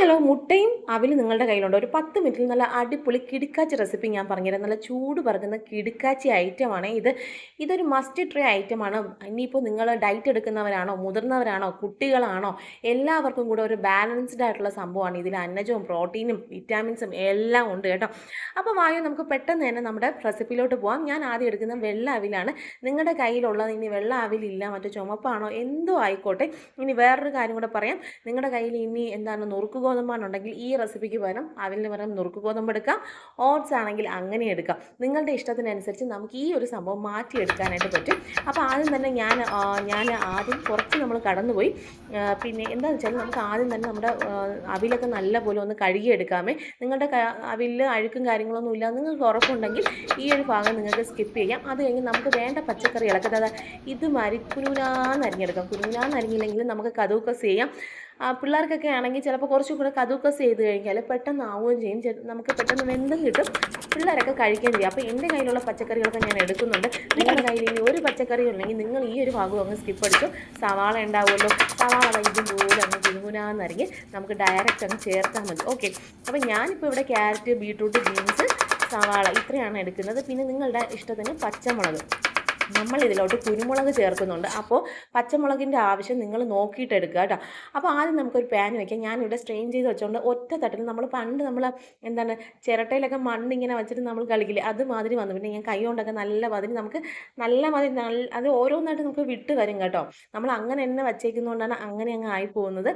Hello മുട്ടയും അവിൽ നിങ്ങളുടെ കയ്യിലുണ്ട്. ഒരു പത്ത് മിനിറ്റിൽ നല്ല അടിപൊളി കിടുക്കാച്ചി റെസിപ്പി ഞാൻ പറഞ്ഞുതരാം. നല്ല ചൂട് പറക്കുന്ന കിടുക്കാച്ചി ഐറ്റമാണ് ഇത്. ഇതൊരു മസ്റ്റ് ട്രൈ ഐറ്റമാണ് ഇനിയിപ്പോൾ നിങ്ങൾ ഡയറ്റ് എടുക്കുന്നവരാണോ മുതിർന്നവരാണോ കുട്ടികളാണോ എല്ലാവർക്കും കൂടെ ഒരു ബാലൻസ്ഡ് ആയിട്ടുള്ള സംഭവമാണ്. ഇതിൽ അന്നജവും പ്രോട്ടീനും വിറ്റാമിൻസും എല്ലാം ഉണ്ട് കേട്ടോ. അപ്പോൾ വായു നമുക്ക് പെട്ടെന്ന് തന്നെ നമ്മുടെ റെസിപ്പിയിലോട്ട് പോകാം ഞാൻ ആദ്യം എടുക്കുന്ന വെള്ള അവിലാണ്. നിങ്ങളുടെ കയ്യിലുള്ളത് ഇനി വെള്ള അവിലില്ല മറ്റു ചുമപ്പാണോ എന്തോ ആയിക്കോട്ടെ. ഇനി വേറൊരു കാര്യം കൂടെ പറയാം. നിങ്ങളുടെ കയ്യിൽ ഇനി എന്താണ് നുറുക്ക് ഗോതമ്പാണുണ്ടെങ്കിൽ ഈ റെസിപ്പിക്ക് പകരം അവിലിന് പകരം നുറുക്ക് ഗോതമ്പ് എടുക്കാം ഓട്സ് ആണെങ്കിൽ അങ്ങനെ എടുക്കാം. നിങ്ങളുടെ ഇഷ്ടത്തിനനുസരിച്ച് നമുക്ക് ഈ ഒരു സംഭവം മാറ്റിയെടുക്കാനായിട്ട് പറ്റും. അപ്പോൾ ആദ്യം തന്നെ ഞാൻ ഞാൻ ആദ്യം കുറച്ച് നമ്മൾ കടന്നുപോയി. പിന്നെ എന്താണെന്ന് വെച്ചാൽ നമുക്ക് ആദ്യം തന്നെ നമ്മുടെ അവിലൊക്കെ നല്ലപോലെ ഒന്ന് കഴുകിയെടുക്കാമേ. നിങ്ങളുടെ അവിലിൽ അഴുക്കും കാര്യങ്ങളൊന്നും ഇല്ല നിങ്ങൾക്ക് ഉറപ്പുണ്ടെങ്കിൽ ഈ ഒരു ഭാഗം നിങ്ങൾക്ക് സ്കിപ്പ് ചെയ്യാം. അത് കഴിഞ്ഞ് നമുക്ക് വേണ്ട പച്ചക്കറി അതായത് ഇതുമാതിരി കുനുകുനാന്ന് അരിഞ്ഞെടുക്കാം കുനുകുനാന്ന് അരിഞ്ഞില്ലെങ്കിൽ നമുക്ക് കതൂക്കസ് ചെയ്യാം. പിള്ളേർക്കൊക്കെ ആണെങ്കിൽ ചിലപ്പോൾ കുറച്ചും കൂടെ കതൂക്കസ് ചെയ്ത് കഴിഞ്ഞാൽ പെട്ടെന്ന് ആവുകയും ചെയ്യും. നമുക്ക് പെട്ടെന്ന് വെന്തും കിട്ടും. പിള്ളേരൊക്കെ കഴിക്കുകയും ചെയ്യും. അപ്പോൾ എന്റെ കയ്യിലുള്ള പച്ചക്കറികളൊക്കെ ഞാൻ എടുക്കുന്നുണ്ട്. നിങ്ങളുടെ കയ്യിൽ ഇനി ഒരു പച്ചക്കറി ഉണ്ടെങ്കിൽ നിങ്ങൾ ഈ ഒരു ഭാഗം അങ്ങ് സ്കിപ്പ് അടിച്ചു. സവാള ഉണ്ടാവുമല്ലോ. സവാള ഇതുപോലെ അങ്ങ് കുരുമുനാന്നറിഞ്ഞ് നമുക്ക് ഡയറക്റ്റ് അങ്ങ് ചേർത്താൽ മതി. ഓക്കെ അപ്പോൾ ഞാനിപ്പോൾ ഇവിടെ ക്യാരറ്റ് ബീട്രൂട്ട് ബീൻസ് സവാള ഇത്രയാണ് എടുക്കുന്നത്. പിന്നെ നിങ്ങളുടെ ഇഷ്ടത്തിന് പച്ചമുളക്. നമ്മൾ ഇതിലോട്ട് കുരുമുളക് ചേർക്കുന്നുണ്ട്. അപ്പോൾ പച്ചമുളകിന്റെ ആവശ്യം നിങ്ങൾ നോക്കിയിട്ടെടുക്കുക കേട്ടോ. അപ്പോൾ ആദ്യം നമുക്കൊരു പാൻ വയ്ക്കാം ഞാനിവിടെ സ്ട്രെയിൻ ചെയ്ത് വെച്ചുകൊണ്ട് ഒറ്റ തട്ടിൽ നമ്മൾ പണ്ട് നമ്മൾ എന്താണ് ചിരട്ടയിലൊക്കെ മണ്ണ് ഇങ്ങനെ വെച്ചിട്ട് നമ്മൾ കളിക്കില്ലേ അതുമാതിരി വന്നു. പിന്നെ ഞാൻ കൈ കൊണ്ടൊക്കെ നല്ല മാതിരി നമുക്ക് നല്ല മാതിരി നല്ല അത് ഓരോന്നായിട്ട് നമുക്ക് വിട്ട് വരും കേട്ടോ. നമ്മൾ അങ്ങനെ തന്നെ വച്ചേക്കുന്നതുകൊണ്ടാണ് അങ്ങനെ അങ്ങ് ആയി പോകുന്നത്.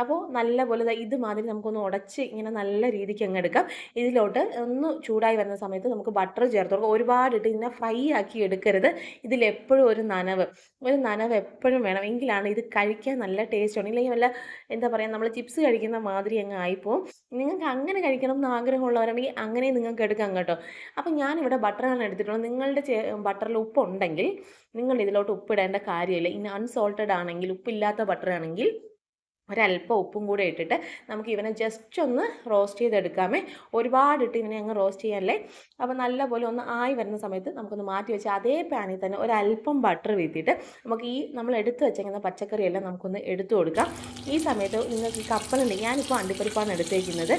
അപ്പോൾ നല്ല പോലെ ഇതുമാതിരി നമുക്കൊന്ന് ഉടച്ച് ഇങ്ങനെ നല്ല രീതിക്ക് അങ്ങ് എടുക്കാം. ഇതിലോട്ട് ഒന്ന് ചൂടായി വരുന്ന സമയത്ത് നമുക്ക് ബട്ടർ ചേർത്ത് കൊടുക്കാം. ഒരുപാടിട്ട് ഇതിനെ ഫ്രൈ ആക്കി എടുക്കരുത്. ഇതിലെപ്പോഴും ഒരു നനവ്. ഒരു നനവ് എപ്പോഴും വേണം. എങ്കിലാണ് ഇത് കഴിക്കാൻ നല്ല ടേസ്റ്റ് ആണ് ഇല്ലെങ്കിൽ വല്ല എന്താ പറയുക നമ്മൾ ചിപ്സ് കഴിക്കുന്ന മാതിരി അങ്ങ് ആയിപ്പോവും. നിങ്ങൾക്ക് അങ്ങനെ കഴിക്കണം എന്ന് ആഗ്രഹമുള്ളവരാണെങ്കിൽ അങ്ങനെ നിങ്ങൾക്ക് എടുക്കാം കേട്ടോ. അപ്പം ഞാനിവിടെ ബട്ടറാണ് എടുത്തിട്ടുള്ളത്. നിങ്ങളുടെ ബട്ടറിൽ ഉപ്പുണ്ടെങ്കിൽ നിങ്ങൾ ഇതിലോട്ട് ഉപ്പിടേണ്ട കാര്യമില്ല. ഇനി അൺസോൾട്ടഡ് ആണെങ്കിൽ ഉപ്പില്ലാത്ത ബട്ടർ ആണെങ്കിൽ ഒരല്പം ഉപ്പും കൂടെ ഇട്ടിട്ട് നമുക്ക് ഇവനെ ജസ്റ്റ് ഒന്ന് റോസ്റ്റ് ചെയ്തെടുക്കാമേ. ഒരുപാട് ഇട്ട് ഇവനെ അങ്ങ് റോസ്റ്റ് ചെയ്യാനല്ലേ? അപ്പോൾ നല്ലപോലെ ഒന്ന് ആയി വരുന്ന സമയത്ത് നമുക്കൊന്ന് മാറ്റി വെച്ച് അതേ പാനിൽ തന്നെ ഒരല്പം ബട്ടർ വീത്തിയിട്ട് നമുക്ക് ഈ നമ്മൾ എടുത്ത് വെച്ചേക്കുന്ന പച്ചക്കറിയെല്ലാം നമുക്കൊന്ന് എടുത്തു കൊടുക്കാം. ഈ സമയത്ത് നിങ്ങൾക്ക് ഈ കപ്പലുണ്ട്. ഞാനിപ്പോൾ അണ്ടിപ്പരിപ്പാണ് എടുത്തേക്കുന്നത്.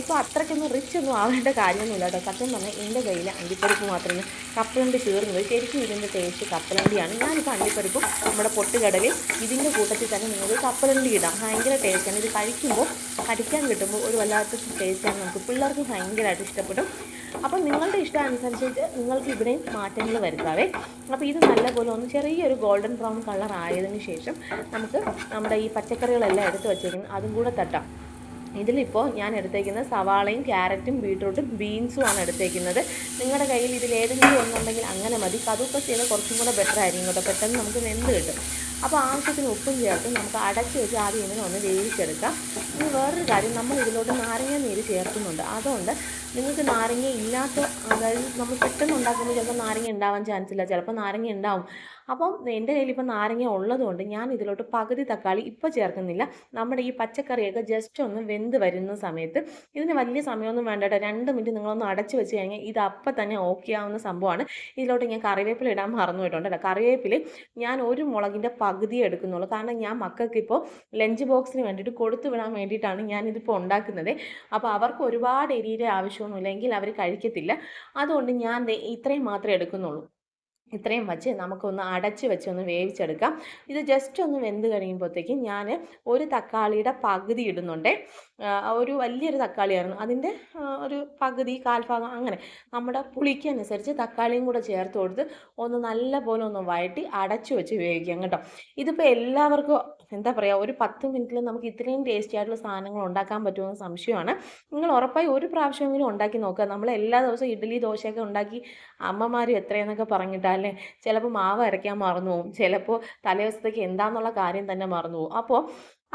ഇപ്പോൾ അത്രയ്ക്കൊന്നും റിച്ച് ഒന്നും ആവേണ്ട കാര്യമൊന്നുമില്ല കേട്ടോ. സത്യം പറഞ്ഞാൽ എന്റെ കയ്യിൽ അണ്ടിപ്പരിപ്പ് മാത്രമേ കപ്പലണ്ടി തീർന്നത് ശരിക്കും ഇതിന്റെ ടേസ്റ്റ് കപ്പലണ്ടിയാണ് ഞാനിപ്പോൾ അണ്ടിപ്പരിപ്പും നമ്മുടെ പൊട്ടുകടലിൽ ഇതിന്റെ കൂട്ടത്തിൽ തന്നെ നിങ്ങൾക്ക് കപ്പലണ്ടി ഇടാം. ഭയങ്കര ടേസ്റ്റാണ് ഇത് കഴിക്കുമ്പോൾ കടിക്കാൻ കിട്ടുമ്പോൾ ഒരു വല്ലാത്ത ടേസ്റ്റാണ് നമുക്ക്. പിള്ളേർക്ക് ഭയങ്കരമായിട്ട് ഇഷ്ടപ്പെടും. അപ്പം നിങ്ങളുടെ ഇഷ്ടം അനുസരിച്ചിട്ട് നിങ്ങൾക്ക് ഇവിടെയും മാറ്റങ്ങൾ വരുത്താവേ. അപ്പോൾ ഇത് നല്ലപോലെ ഒന്ന് ചെറിയൊരു ഗോൾഡൻ ബ്രൗൺ കളർ ആയതിനു ശേഷം നമുക്ക് നമ്മുടെ ഈ പച്ചക്കറികളെല്ലാം എടുത്ത് വെച്ചേക്കുന്നത് അതും കൂടെ തട്ടാം. ഇതിലിപ്പോൾ ഞാൻ എടുത്തേക്കുന്നത് സവാളയും ക്യാരറ്റും ബീട്രൂട്ടും ബീൻസും ആണ് എടുത്തേക്കുന്നത്. നിങ്ങളുടെ കയ്യിൽ ഇതിൽ ഏതെങ്കിലും ഒന്നുണ്ടെങ്കിൽ അങ്ങനെ മതി. കതുക്കെ ചെയ്ത് കുറച്ചും കൂടെ ബെറ്റർ ആയിരിക്കും കേട്ടോ. പെട്ടെന്ന് നമുക്ക് വെന്ത് കിട്ടും. അപ്പോൾ ആവശ്യത്തിന് ഉപ്പും ചേർത്ത് നമുക്ക് അടച്ച് വെച്ച് ആദ്യം ഇങ്ങനെ ഒന്ന് വേവിച്ചെടുക്കാം. ഇനി വേറൊരു കാര്യം നമ്മൾ ഇതിലോട്ട് നാരങ്ങ നീര് ചേർക്കുന്നുണ്ട്. അതുകൊണ്ട് നിങ്ങൾക്ക് നാരങ്ങ ഇല്ലാത്ത അതായത് നമ്മൾ പെട്ടെന്ന് ഉണ്ടാക്കുമ്പോൾ ചിലപ്പോൾ നാരങ്ങ ഉണ്ടാവാൻ ചാൻസ് ഇല്ല. ചിലപ്പോൾ നാരങ്ങ ഉണ്ടാവും. അപ്പം എന്റെ കയ്യിൽ ഇപ്പോൾ നാരങ്ങ ഉള്ളതുകൊണ്ട് ഞാൻ ഇതിലോട്ട് പകുതി തക്കാളി ഇപ്പോൾ ചേർക്കുന്നില്ല. നമ്മുടെ ഈ പച്ചക്കറിയൊക്കെ ജസ്റ്റ് ഒന്ന് വെന്ത് വരുന്ന സമയത്ത് ഇതിന് വലിയ സമയമൊന്നും വേണ്ട രണ്ട് മിനിറ്റ് നിങ്ങളൊന്ന് അടച്ച് വെച്ച് കഴിഞ്ഞാൽ ഇത് അപ്പം തന്നെ ഓക്കെ ആവുന്ന സംഭവമാണ്. ഇതിലോട്ട് ഞാൻ കറിവേപ്പില ഇടാൻ മറന്നു പോയിട്ടുണ്ട് കറിവേപ്പില ഞാൻ ഒരു മുളകിന്റെ പകുതി എടുക്കുന്നുള്ളൂ. കാരണം ഞാൻ മക്കൾക്ക് ഇപ്പോൾ ലഞ്ച് ബോക്സിന് വേണ്ടിയിട്ട് കൊടുത്തു വിടാൻ വേണ്ടിയിട്ടാണ് ഞാനിതിപ്പോൾ ഉണ്ടാക്കുന്നത്. അപ്പോൾ അവർക്ക് ഒരുപാട് എരിയുടെ ആവശ്യമൊന്നുമില്ല. എങ്കിൽ അവർ കഴിക്കത്തില്ല. അതുകൊണ്ട് ഞാൻ ഇത്രയും മാത്രമേ എടുക്കുന്നുള്ളൂ. ഇത്രയും വച്ച് നമുക്കൊന്ന് അടച്ച് വെച്ച് ഒന്ന് വേവിച്ചെടുക്കാം. ഇത് ജസ്റ്റ് ഒന്ന് വെന്ത് കഴിയുമ്പോഴത്തേക്കും ഞാൻ ഒരു തക്കാളിയുടെ പകുതി ഇടുന്നുണ്ട്. ഒരു വലിയൊരു തക്കാളിയായിരുന്നു. അതിന്റെ ഒരു പകുതി കാൽഭാഗം അങ്ങനെ നമ്മുടെ പുളിക്കനുസരിച്ച് തക്കാളിയും കൂടെ ചേർത്ത് കൊടുത്ത് ഒന്ന് നല്ല പോലെ ഒന്ന് വഴറ്റി അടച്ചു വെച്ച് വേവിക്കാം കേട്ടോ. ഇതിപ്പോൾ എല്ലാവർക്കും എന്താ പറയുക ഒരു പത്ത് മിനിറ്റിൽ നമുക്ക് ഇത്രയും ടേസ്റ്റി ആയിട്ടുള്ള സാധനങ്ങൾ ഉണ്ടാക്കാൻ പറ്റുമെന്ന് സംശയമാണ്. നിങ്ങൾ ഉറപ്പായി ഒരു പ്രാവശ്യമെങ്കിലും ഉണ്ടാക്കി നോക്കുക. നമ്മൾ എല്ലാ ദിവസവും ഇഡ്ഡലി ദോശയൊക്കെ ഉണ്ടാക്കി അമ്മമാരും എത്രയെന്നൊക്കെ പറഞ്ഞിട്ടല്ലേ ചിലപ്പോൾ മാവ് അരയ്ക്കാൻ മറന്നു പോകും ചിലപ്പോൾ തലേദിവസത്തേക്ക് എന്താണെന്നുള്ള കാര്യം തന്നെ മറന്നു പോകും അപ്പോൾ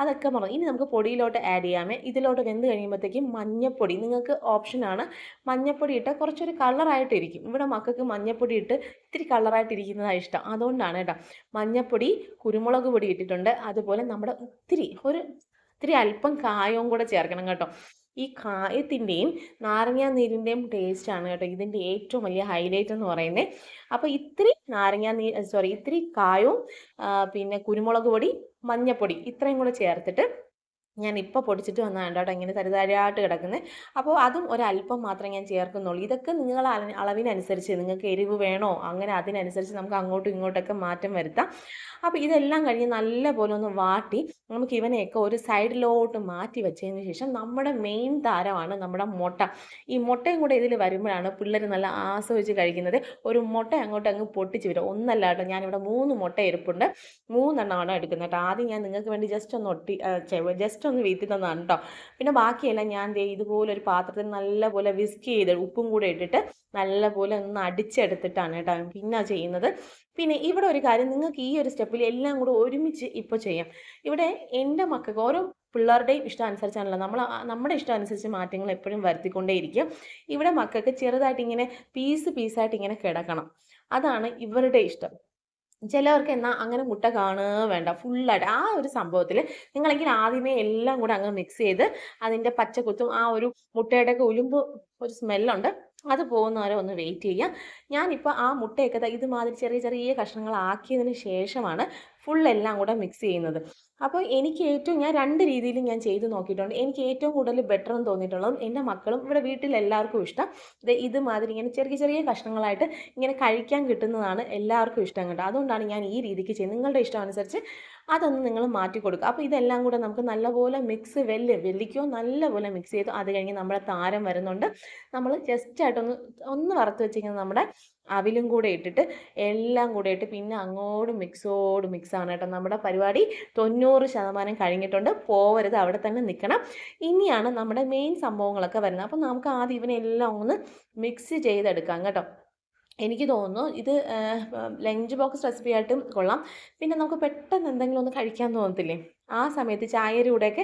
അതൊക്കെ മറന്നു ഇനി നമുക്ക് പൊടിയിലോട്ട് ആഡ് ചെയ്യാമേ. ഇതിലോട്ട് വെന്ത് കഴിയുമ്പോഴത്തേക്കും മഞ്ഞപ്പൊടി. നിങ്ങൾക്ക് ഓപ്ഷനാണ് മഞ്ഞപ്പൊടി ഇട്ട് കുറച്ചൊരു കളറായിട്ടിരിക്കും ഇവിടെ മക്കൾക്ക് മഞ്ഞപ്പൊടി ഇട്ട് ഇത്തിരി കളറായിട്ടിരിക്കുന്നതാണ് ഇഷ്ടം. അതുകൊണ്ടാണ് കേട്ടോ. മഞ്ഞപ്പൊടി കുരുമുളക് പൊടി ഇട്ടിട്ടുണ്ട്. അതുപോലെ നമ്മുടെ ഇത്തിരി ഒരു ഇത്തിരി അല്പം കായവും കൂടെ ചേർക്കണം കേട്ടോ. ഈ കായത്തിന്റെയും നാരങ്ങാ നീരിന്റെയും ടേസ്റ്റാണ് കേട്ടോ. ഇതിന്റെ ഏറ്റവും വലിയ ഹൈലൈറ്റ് എന്ന് പറയുന്നത് അപ്പോൾ ഇത്രയും നാരങ്ങ നീ സോറി ഇത്രയും കായവും പിന്നെ കുരുമുളക് പൊടി മഞ്ഞപ്പൊടി ഇത്രയും കൂടെ ചേർത്തിട്ട് ഞാൻ ഇപ്പോൾ പൊടിച്ചിട്ട് വന്നതാണ് കേട്ടോ ഇങ്ങനെ തരിതാരിയായിട്ട് കിടക്കുന്നത് അപ്പോൾ അതും ഒരല്പം മാത്രം ഞാൻ ചേർക്കുന്നുള്ളൂ. ഇതൊക്കെ നിങ്ങൾ അള- അളവിനനുസരിച്ച് നിങ്ങൾക്ക് എരിവ് വേണോ അങ്ങനെ അതിനനുസരിച്ച് നമുക്ക് അങ്ങോട്ടും ഇങ്ങോട്ടൊക്കെ മാറ്റം വരുത്താം. അപ്പോൾ ഇതെല്ലാം കഴിഞ്ഞ് നല്ലപോലെ ഒന്ന് വാട്ടി നമുക്ക് ഇവനെയൊക്കെ ഒരു സൈഡിലോട്ട് മാറ്റി വെച്ചതിന് ശേഷം നമ്മുടെ മെയിൻ താരമാണ് നമ്മുടെ മുട്ട. ഈ മുട്ടയും കൂടെ ഇതിൽ വരുമ്പോഴാണ് പിള്ളേർ നല്ല ആസ്വദിച്ച് കഴിക്കുന്നത്. ഒരു മുട്ട അങ്ങോട്ട് അങ്ങ് പൊട്ടിച്ച് വരും. ഒന്നല്ല കേട്ടോ ഞാനിവിടെ മൂന്ന് മുട്ട ഇരിപ്പുണ്ട്. മൂന്നെണ്ണമാണ് എടുക്കുന്നത് കേട്ടോ. ആദ്യം ഞാൻ നിങ്ങൾക്ക് വേണ്ടി ജസ്റ്റ് ഒന്ന് ഒട്ടി ജസ്റ്റ് ഒന്ന് വീത്തി തന്നതാണ് കേട്ടോ പിന്നെ ബാക്കിയെല്ലാം ഞാൻ ദേ ഇതുപോലെ ഒരു പാത്രത്തിൽ നല്ലപോലെ വിസ്ക് ചെയ്ത് ഉപ്പും കൂടെ ഇട്ടിട്ട് നല്ലപോലെ ഒന്ന് അടിച്ചെടുത്തിട്ടാണ് കേട്ടോ പിന്നെ ചെയ്യുന്നത്. പിന്നെ ഇവിടെ ഒരു കാര്യം നിങ്ങൾക്ക് ഈ ഒരു സ്റ്റെപ്പിൽ എല്ലാം കൂടെ ഒരുമിച്ച് ഇപ്പോൾ ചെയ്യാം. ഇവിടെ എന്റെ മക്കൾക്ക് ഓരോ പിള്ളേരുടെയും ഇഷ്ടം അനുസരിച്ചാണല്ലോ. നമ്മൾ നമ്മുടെ ഇഷ്ടം അനുസരിച്ച് മാറ്റങ്ങൾ എപ്പോഴും വരുത്തിക്കൊണ്ടേയിരിക്കും. ഇവിടെ മക്കൾക്ക് ചെറുതായിട്ട് ഇങ്ങനെ പീസ് പീസായിട്ട് ഇങ്ങനെ കിടക്കണം. അതാണ് ഇവരുടെ ഇഷ്ടം. ചിലവർക്ക് എന്നാൽ അങ്ങനെ മുട്ട കാണുക വേണ്ട. ഫുള്ളായിട്ട് ആ ഒരു സംഭവത്തിൽ നിങ്ങളെങ്കിൽ ആദ്യമേ എല്ലാം കൂടെ അങ്ങ് മിക്സ് ചെയ്ത് അതിന്റെ പച്ചക്കുത്തും ആ ഒരു മുട്ടയുടെ ഒക്കെ ഉലുമ്പ് ഒരു സ്മെല്ലുണ്ട് അത് പോകുന്നവരെ ഒന്ന് വെയിറ്റ് ചെയ്യുക. ഞാനിപ്പോൾ ആ മുട്ടയൊക്കെ ഇതുമാതിരി ചെറിയ ചെറിയ കഷ്ണങ്ങളാക്കിയതിന് ശേഷമാണ് ഫുൾ എല്ലാം കൂടെ മിക്സ് ചെയ്യുന്നത്. അപ്പോൾ എനിക്ക് ഏറ്റവും ഞാൻ രണ്ട് രീതിയിലും ഞാൻ ചെയ്ത് നോക്കിയിട്ടുണ്ട്. എനിക്ക് ഏറ്റവും കൂടുതൽ ബെറ്റർ എന്ന് തോന്നിയിട്ടുള്ളതും എന്റെ മക്കളും ഇവിടെ വീട്ടിൽ എല്ലാവർക്കും ഇഷ്ടം. ഇത് ഇതുമാതിരി ഇങ്ങനെ ചെറിയ ചെറിയ കഷ്ണങ്ങളായിട്ട് ഇങ്ങനെ കഴിക്കാൻ കിട്ടുന്നതാണ് എല്ലാവർക്കും ഇഷ്ടം കേട്ടോ. അതുകൊണ്ടാണ് ഞാൻ ഈ രീതിക്ക് ചെയ്യുന്നത്. നിങ്ങളുടെ ഇഷ്ടം അനുസരിച്ച് അതൊന്ന് നിങ്ങൾ മാറ്റി കൊടുക്കുക അപ്പോൾ ഇതെല്ലാം കൂടെ നമുക്ക് നല്ലപോലെ മിക്സ് വെല്ല് വെല്ലിക്കോ നല്ലപോലെ മിക്സ് ചെയ്തു അത് കഴിഞ്ഞ് നമ്മുടെ താരം വരുന്നുണ്ട്. നമ്മൾ ജസ്റ്റ് ആയിട്ടൊന്ന് ഒന്ന് വറുത്ത് വെച്ചിരിക്കുന്നത് നമ്മുടെ അവിലും കൂടെ ഇട്ടിട്ട് എല്ലാം കൂടെ ഇട്ട് പിന്നെ അങ്ങോട്ട് മിക്സോട് മിക്സ് ആണ് കേട്ടോ. നമ്മുടെ പരിപാടി തൊണ്ണൂറ് ശതമാനം കഴിഞ്ഞിട്ടുണ്ട്. പോവരുത് അവിടെ തന്നെ നിൽക്കണം ഇനിയാണ് നമ്മുടെ മെയിൻ സംഭവങ്ങളൊക്കെ വരുന്നത്. അപ്പോൾ നമുക്ക് ആദ്യം ഇവനെല്ലാം ഒന്ന് മിക്സ് ചെയ്തെടുക്കാം കേട്ടോ. എനിക്ക് തോന്നുന്നു ഇത് ലഞ്ച് ബോക്സ് റെസിപ്പി ആയിട്ടും കൊള്ളാം. പിന്നെ നമുക്ക് പെട്ടെന്ന് എന്തെങ്കിലും ഒന്ന് കഴിക്കാൻ തോന്നത്തില്ലേ? ആ സമയത്ത് ചായയുടെ കൂടെയൊക്കെ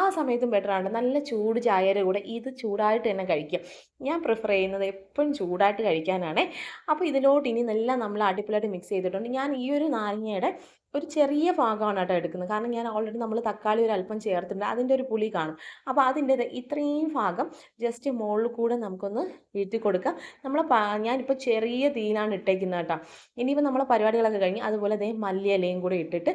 ആ സമയത്തും ബെറ്ററാണ് നല്ല ചൂട് ചായയുടെ കൂടെ ഇത് ചൂടായിട്ട് തന്നെ കഴിക്കാം. ഞാൻ പ്രിഫർ ചെയ്യുന്നത് എപ്പോഴും ചൂടായിട്ട് കഴിക്കാനാണ്. അപ്പോൾ ഇതിലോട്ട് ഇനി എല്ലാം നമ്മൾ അടിപൊളിയായിട്ട് മിക്സ് ചെയ്തിട്ടുണ്ട്. ഞാൻ ഈ ഒരു നാരങ്ങയുടെ ഒരു ചെറിയ ഭാഗമാണ് കേട്ടോ എടുക്കുന്നത്. കാരണം ഞാൻ ഓൾറെഡി നമ്മൾ തക്കാളി ഒരു അല്പം ചേർത്തിട്ടുണ്ട്. അതിന്റെ ഒരു പുളി കാണും. അപ്പോൾ അതിന്റെ ഇത്രയും ഭാഗം ജസ്റ്റ് മുകളിൽ കൂടെ നമുക്കൊന്ന് വീട്ടിൽ കൊടുക്കാം. നമ്മൾ ഞാനിപ്പോൾ ചെറിയ തീയിലാണ് ഇട്ടേക്കുന്നത് കേട്ടോ ഇനിയിപ്പോൾ നമ്മളെ പരിപാടികളൊക്കെ കഴിഞ്ഞ് അതുപോലെ അതേ മല്ലിയിലയും കൂടെ ഇട്ടിട്ട്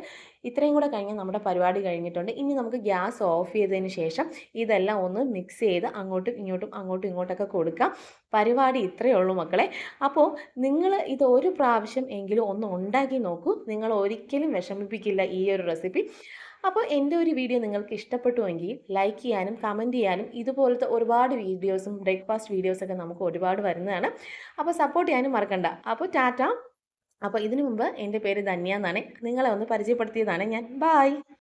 ഇത്രയും കൂടെ കഴിഞ്ഞാൽ നമ്മുടെ പരിപാടി കഴിഞ്ഞിട്ടുണ്ട്. ഇനി നമുക്ക് ഗ്യാസ് ഓഫ് ചെയ്തതിന് ശേഷം ഇതെല്ലാം ഒന്ന് മിക്സ് ചെയ്ത് അങ്ങോട്ടും ഇങ്ങോട്ടും അങ്ങോട്ടും ഇങ്ങോട്ടൊക്കെ കൊടുക്കാം. പരിപാടി ഇത്രയേ ഉള്ളൂ മക്കളെ. അപ്പോൾ നിങ്ങൾ ഇത് ഒരു പ്രാവശ്യം എങ്കിലും ഒന്ന് ഉണ്ടാക്കി നോക്കൂ. നിങ്ങൾ ഒരിക്കലും വിഷമിപ്പിക്കില്ല ഈ ഒരു റെസിപ്പി അപ്പോൾ എന്റെ ഒരു വീഡിയോ നിങ്ങൾക്ക് ഇഷ്ടപ്പെട്ടുവെങ്കിൽ ലൈക്ക് ചെയ്യാനും കമന്റ് ചെയ്യാനും ഇതുപോലത്തെ ഒരുപാട് വീഡിയോസും ബ്രേക്ക്ഫാസ്റ്റ് വീഡിയോസൊക്കെ നമുക്ക് ഒരുപാട് വരുന്നതാണ്. അപ്പോൾ സപ്പോർട്ട് ചെയ്യാനും മറക്കണ്ട. അപ്പോൾ ടാറ്റ. അപ്പോൾ ഇതിനു മുമ്പ് എന്റെ പേര് ധന്യ എന്നാണ്. നിങ്ങളെ ഒന്ന് പരിചയപ്പെടുത്തിയതാണ് ഞാൻ. ബായ്